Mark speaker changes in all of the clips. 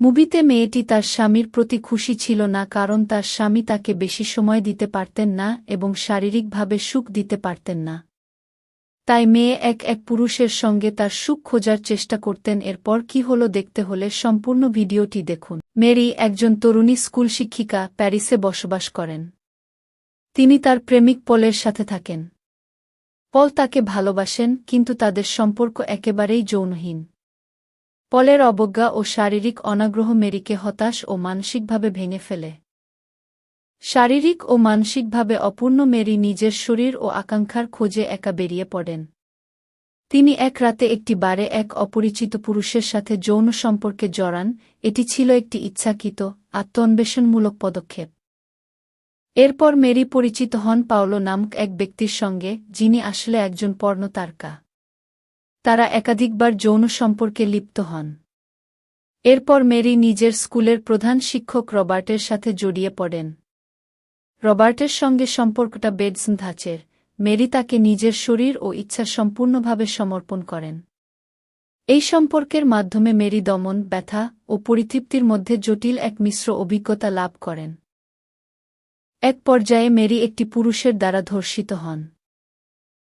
Speaker 1: মুভিতে মেয়েটি তার স্বামীর প্রতি খুশি ছিল না কারণ তার স্বামী তাকে বেশি সময় দিতে পারতেন না এবং শারীরিকভাবে সুখ দিতে পারতেন না। তাই মেয়ে এক এক পুরুষের সঙ্গে তার সুখ খোঁজার চেষ্টা করতেন, এরপর কি হলো দেখতে হলে সম্পূর্ণ ভিডিওটি দেখুন। মেরি একজন তরুণী স্কুল শিক্ষিকা, প্যারিসে বসবাস করেন। তিনি তার প্রেমিক পলের সাথে থাকেন। পল তাকে ভালোবাসেন, কিন্তু তাদের সম্পর্ক একেবারেই যৌনহীন। পলের অবজ্ঞা ও শারীরিক অনাগ্রহ মেরিকে হতাশ ও মানসিকভাবে ভেঙে ফেলে। শারীরিক ও মানসিকভাবে অপূর্ণ মেরি নিজের শরীর ও আকাঙ্ক্ষার খোঁজে একা বেরিয়ে পড়েন। তিনি এক রাতে একটি বারে এক অপরিচিত পুরুষের সাথে যৌন সম্পর্কে জড়ান, এটি ছিল একটি ইচ্ছাকৃত, আত্মন্বেষণমূলক পদক্ষেপ। এরপর মেরি পরিচিত হন পাওলো নামক এক ব্যক্তির সঙ্গে, যিনি আসলে একজন পর্ণতারকা। তারা একাধিকবার যৌন সম্পর্কে লিপ্ত হন। এরপর মেরি নিজের স্কুলের প্রধান শিক্ষক রবার্টের সাথে জড়িয়ে পড়েন। রবার্টের সঙ্গে সম্পর্কটা বেডসন ধাঁচের মেরি তাকে নিজের শরীর ও ইচ্ছা সম্পূর্ণভাবে সমর্পণ করেন। এই সম্পর্কের মাধ্যমে মেরি দমন, ব্যথা ও পরিতৃপ্তির মধ্যে জটিল এক মিশ্র অভিজ্ঞতা লাভ করেন। এক পর্যায়ে মেরি একটি পুরুষের দ্বারা ধর্ষিত হন।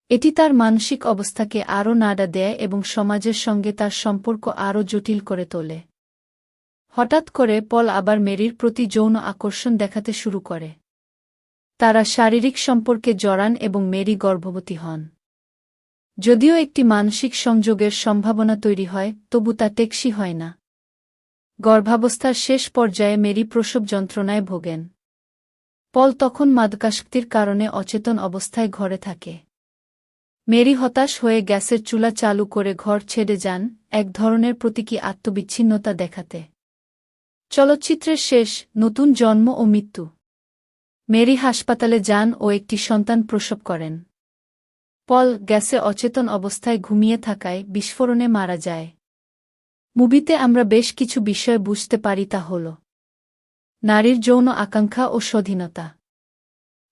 Speaker 1: এটি তার মানসিক অবস্থাকে আরও নাড়া দেয় এবং সমাজের সঙ্গে তার সম্পর্ক আরও জটিল করে তোলে। হঠাৎ করে পল আবার মেরির প্রতি যৌন আকর্ষণ দেখাতে শুরু করে। তারা শারীরিক সম্পর্কে জড়ান এবং মেরি গর্ভবতী হন। যদিও একটি মানসিক সংযোগের সম্ভাবনা তৈরি হয়, তবু তা টেকসি হয় না। গর্ভাবস্থার শেষ পর্যায়ে মেরি প্রসব যন্ত্রণায় ভোগেন। পল তখন মাদকাশক্তির কারণে অচেতন অবস্থায় ঘরে থাকে। মেরি হতাশ হয়ে গ্যাসের চুলা চালু করে ঘর ছেড়ে যান, এক ধরনের প্রতীকী আত্মবিচ্ছিন্নতা দেখাতে। চলচ্চিত্রের শেষ, নতুন জন্ম ও মৃত্যু। মেরি হাসপাতালে যান ও একটি সন্তান প্রসব করেন। পল গ্যাসে অচেতন অবস্থায় ঘুমিয়ে থাকায় বিস্ফোরণে মারা যায়। মুভিতে আমরা বেশ কিছু বিষয় বুঝতে পারি তা হল, নারীর যৌন আকাঙ্ক্ষা ও স্বাধীনতা।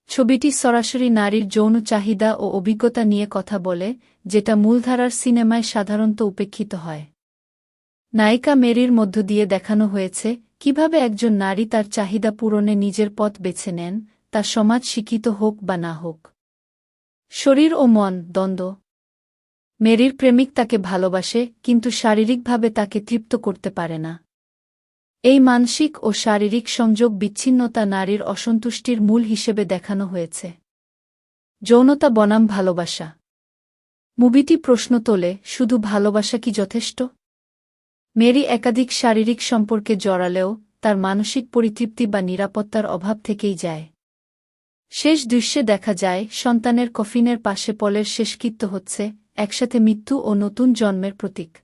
Speaker 1: ছবিটি সরাসরি নারীর যৌন চাহিদা ও অভিজ্ঞতা নিয়ে কথা বলে, যেটা মূলধারার সিনেমায় সাধারণত উপেক্ষিত হয়। নায়িকা মেরির মধ্য দিয়ে দেখানো হয়েছে, কীভাবে একজন নারী তার চাহিদা পূরণে নিজের পথ বেছে নেন, তা সমাজ শিক্ষিত হোক বা না হোক। শরীর ও মন, দ্বন্দ্ব। মেরির প্রেমিক তাকে ভালোবাসে, কিন্তু শারীরিকভাবে তাকে তৃপ্ত করতে পারে না। এই মানসিক ও শারীরিক সংযোগ বিচ্ছিন্নতা নারীর অসন্তুষ্টির মূল হিসেবে দেখানো হয়েছে। যৌনতা বনাম ভালোবাসা। মুভিটি প্রশ্ন তোলে, শুধু ভালোবাসা কি যথেষ্ট? মেরি একাধিক শারীরিক সম্পর্কে জড়ালেও, তার মানসিক পরিতৃপ্তি বা নিরাপত্তার অভাব থেকেই যায়। শেষ দৃশ্যে দেখা যায়, সন্তানের কফিনের পাশে পলের শেষকৃত্য হচ্ছে, একসাথে মৃত্যু ও নতুন জন্মের প্রতীক।